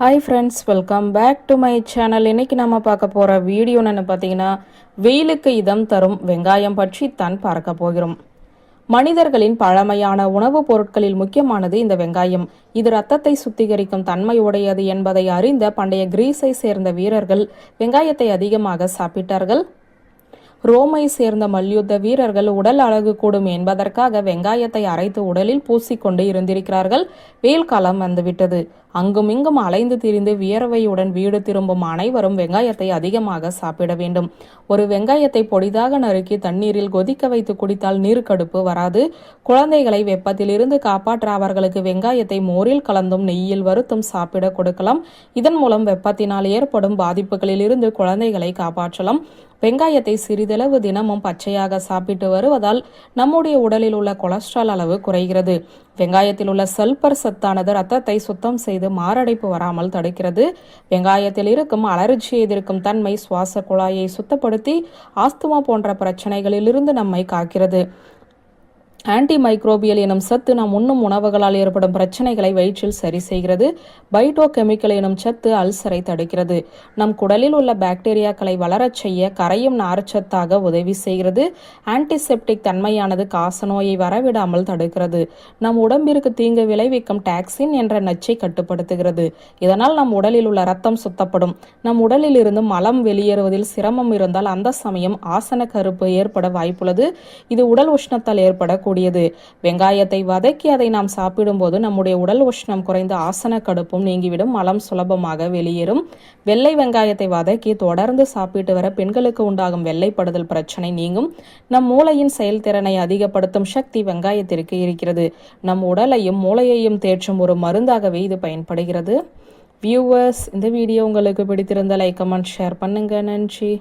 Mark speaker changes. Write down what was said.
Speaker 1: Hi friends welcome back to my channel இன்னைக்கு நம்ம பார்க்க போகிற வீடியோ என்னென்னு பார்த்தீங்கன்னா வெயிலுக்கு இதம் தரும் வெங்காயம் பற்றி தான் பார்க்க போகிறோம். மனிதர்களின் பழமையான உணவுப் பொருட்களில் முக்கியமானது இந்த வெங்காயம். இது ரத்தத்தை சுத்திகரிக்கும் தன்மையுடையது என்பதை அறிந்த பண்டைய கிரீஸை சேர்ந்த வீரர்கள் வெங்காயத்தை அதிகமாக சாப்பிட்டார்கள். ரோமை சேர்ந்த மல்யுத்த வீரர்கள் உடல் அழகு கூடும் என்பதற்காக வெங்காயத்தை அரைத்து உடலில் பூசிக்கொண்டு இருந்திருக்கிறார்கள். வெயில் காலம் வந்துவிட்டது. அங்கும் இங்கும் அலைந்து திரிந்து வியர்வையுடன் வீடு திரும்பும் அனைவரும் வெங்காயத்தை அதிகமாக சாப்பிட வேண்டும். ஒரு வெங்காயத்தை பொடிதாக நறுக்கி தண்ணீரில் கொதிக்க வைத்து குடித்தால் நீர்க்கடுப்பு வராது. குழந்தைகளை வெப்பத்திலிருந்து காப்பாற்ற அவர்களுக்கு வெங்காயத்தை மோரில் கலந்தும் நெய்யில் வறுத்தும் சாப்பிட கொடுக்கலாம். இதன் மூலம் வெப்பத்தினால் ஏற்படும் பாதிப்புகளில் இருந்து குழந்தைகளை காப்பாற்றலாம். வெங்காயத்தை சிறிதளவு தினமும் பச்சையாக சாப்பிட்டு வருவதால் நம்முடைய உடலில் உள்ள கொலஸ்ட்ரால் அளவு குறைகிறது. வெங்காயத்தில் உள்ள சல்பர் சத்தானது ரத்தத்தை சுத்தம் செய்து மாரடைப்பு வராமல் தடுக்கிறது. வெங்காயத்தில் இருக்கும் அலர்ஜி எதிர்க்கும் தன்மை சுவாச குழாயை சுத்தப்படுத்தி ஆஸ்துமா போன்ற பிரச்சனைகளிலிருந்து நம்மை காக்கிறது. ஆன்டி மைக்ரோபியல் எனும் சத்து நாம் உண்ணும் உணவுகளால் ஏற்படும் பிரச்சனைகளை வயிற்றில் சரி செய்கிறது. பைட்டோ கெமிக்கல் எனும் சத்து அல்சரை தடுக்கிறது. நம் குடலில் உள்ள பாக்டீரியாக்களை வளரச் செய்ய கரையும் நார்ச்சத்தாக உதவி செய்கிறது. ஆன்டிசெப்டிக் தன்மையானது காசநோயை வரவிடாமல் தடுக்கிறது. நம் உடம்பிற்கு தீங்கு விளைவிக்கும் டாக்ஸின் என்ற நச்சை கட்டுப்படுத்துகிறது. இதனால் நம் உடலில் உள்ள ரத்தம் சுத்தப்படும். நம் உடலில் இருந்து மலம் வெளியேறுவதில் சிரமம் இருந்தால் அந்த சமயம் ஆசன கருப்பு ஏற்பட வாய்ப்புள்ளது. இது உடல் உஷ்ணத்தால் ஏற்படக்கூடிய கூடியது. வெங்காயத்தை வதக்கி அதை நாம் சாப்பிடும்போது நம்முடைய உடல் உஷ்ணம் குறைந்த ஆசன கடுப்பும் நீங்கிவிடும் மலம் சுலபமாக வெளியேறும். வெள்ளை வெங்காயத்தை வதக்கி தொடர்ந்து சாப்பிட்டு வர பெண்களுக்கு உண்டாகும் வெள்ளைப்படுதல் பிரச்சனை நீங்கும். நம் மூளையின் செயல்திறனை அதிகப்படுத்தும் சக்தி வெங்காயத்திற்கு இருக்கிறது. நம் உடலையும் மூளையையும் தேற்றும் ஒரு மருந்தாகவே இது பயன்படுகிறது. வியூவர்ஸ் இந்த வீடியோ உங்களுக்கு பிடித்திருந்த லைக் கமெண்ட் ஷேர் பண்ணுங்க. நன்றி.